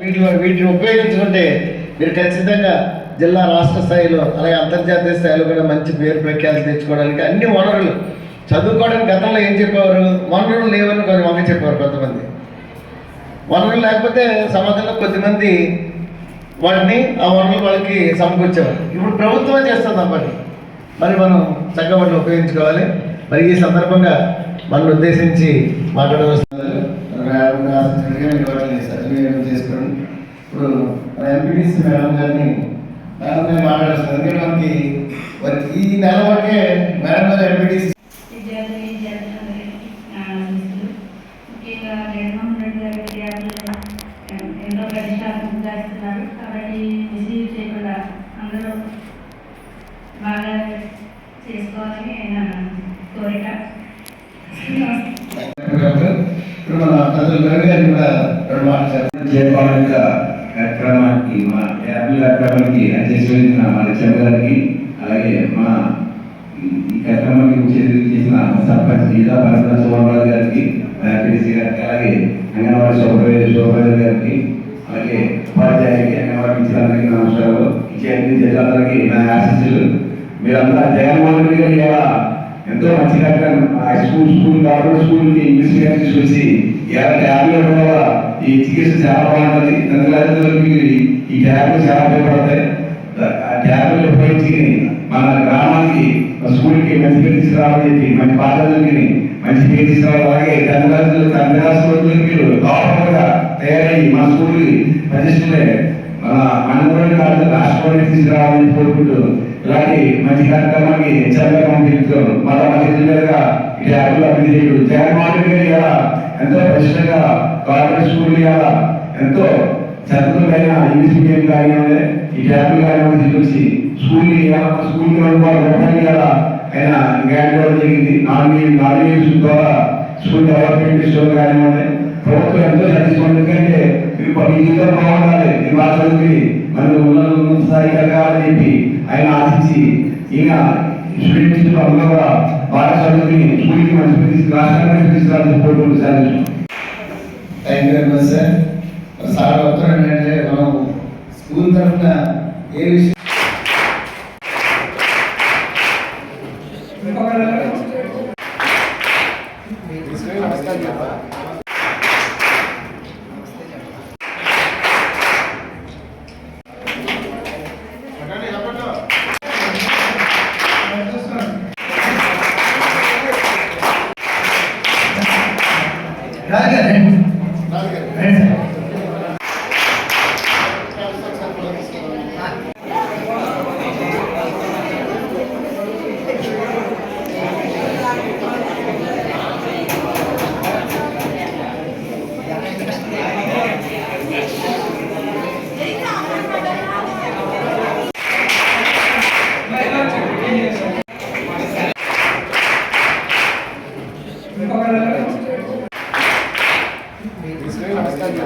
వీటిని వీటిని ఉపయోగించుకుంటే మీరు ఖచ్చితంగా జిల్లా రాష్ట్ర స్థాయిలో అలాగే అంతర్జాతీయ స్థాయిలో కూడా మంచి పేరు ప్రఖ్యాతి తెచ్చుకోవడానికి అన్ని వనరులు చదువుకోవడానికి గతంలో ఏం చెప్పేవారు? వనరులు లేవని కొంచెం వంక చెప్పేవారు కొంతమంది. వనరులు లేకపోతే సమాజంలో కొద్దిమంది వాటిని ఆ వనరులు వాళ్ళకి సమకూర్చేవారు. ఇప్పుడు ప్రభుత్వం చేస్తుంది అప్పటి మరి మనం చక్కగా వాటిని ఉపయోగించుకోవాలి. మరి ఈ సందర్భంగా మనం ఉద్దేశించి మాట్లాడవస్తున్నారు మేడం గారిని వాటిని చేసుకోండి ఇప్పుడు ఎంపీడీసీ మేడం గారిని మేడం గారిని మాట్లాడుతున్నారు ఎందుకంటే మనకి ఈ నెల వరకే మేడం గారు ఎంపీడీసీ విద్యార్థి విద్యార్థులందరికీ నా ఆశీస్సులు ముఖ్యంగా జగన్మోహన్ రెడ్డి గారి విద్యార్థులు ఎంతో ప్రతిష్టాత్మకంగా ఇస్తున్నారు కాబట్టి మిస్యూజ్ చేయకుండా అందరూ బాగా చేసుకోవాలని నా కోరిక ఇప్పుడు మన ప్రజలు గారిని కూడా రెండు మాటలు చెప్పండి. కార్యక్రమానికి మా యాభై కార్యక్రమానికి అధ్యక్షులైన మన గారికి అలాగే మా ఈ కార్యక్రమానికి చేసిన సర్పంచ్ జిల్లా పరిశ్రమ సోమరాజు గారికి ఎంపీసీ గారికి అలాగే అంగన్వాడీ సూపర్వైజర్ సూపర్వైజర్ గారికి అలాగే ఉపాధ్యాయులకి అంగన్వాడీ టీచర్లందరికీ నమస్కారాలు. ఇచ్చే అన్ని జిల్లాలకి నా ఆశీస్సులు. మీరంతా జగన్మోహన్ రెడ్డి గారు ఇలా ఎంతో మంచిగా కార్యక్రమం ఆ స్కూల్ స్కూల్ గవర్నమెంట్ స్కూల్కి ఇంగ్లీష్ మీడియం తీసుకొచ్చి ఇవాళ ట్యాబ్లు ఇవ్వడం వల్ల ఈ చికిత్స చాలా బాగుంటుంది తల్లిదండ్రులకి ఈ ట్యాబ్లు చాలా ఉపయోగపడతాయి. ఆ ట్యాబ్లు ఉపయోగించి మన గ్రామానికి స్కూల్కి మంచి పేరు తీసుకురావాలని చెప్పి మంచి పాఠశాలకి మంచి పేరు తీసుకురావాలి. అలాగే తల్లిదండ్రులు తల్లిదండ్రులు మీరు గౌరవంగా తయారయ్యి మన స్కూల్కి ప్రతిష్టలే మన మనోరంజన కాదు రాష్ట్రంలో తీసుకురావాలని కోరుకుంటూ ఇలాంటి మంచి కార్యక్రమానికి హెచ్చరికగా పంపిస్తున్నాం మళ్ళా మంచి జిల్లాగా ఈ యాప్లో అభివృద్ధి చేయడు. జగన్మోహన్ రెడ్డి గారు ఎంతో ప్రశ్నగా కార్పొరేట్ స్కూల్ ఇలా ఎంతో చదువులైన ఇంగ్లీష్ మీడియం కానివ్వండి ఈ ట్యాబ్లు కానివ్వండి చూసి స్కూల్ స్కూల్ రూపాయలు ఇలా ఆయన గ్రాండ్ ఇవ్వడం జరిగింది. నాలుగు నాలుగు ద్వారా స్కూల్ డెవలప్మెంట్ స్టోర్ కానివ్వండి ప్రభుత్వం ఎంతో నడుచుకోండి ఎందుకంటే మీరు మీ జీవితం బాగుండాలి మీరు బాగా చదివి మరి ఉన్నత ఉన్నత స్థాయికి ఎదగాలని చెప్పి ఆయన ఆశించి ఈయన స్టూడెంట్స్ అందరూ కూడా బాగా చదువుకుని స్కూల్కి మంచి పేరు తీసుకు రాష్ట్రానికి తీసుకురావాలని కోరుకుంటూ sir. Thank you very much sir. Sir ఉత్తరం ఏంటంటే మనం స్కూల్ తరఫున ఏ విషయం ಇಸ್ರೇಲ್ ಹೊಸದಾಗಿ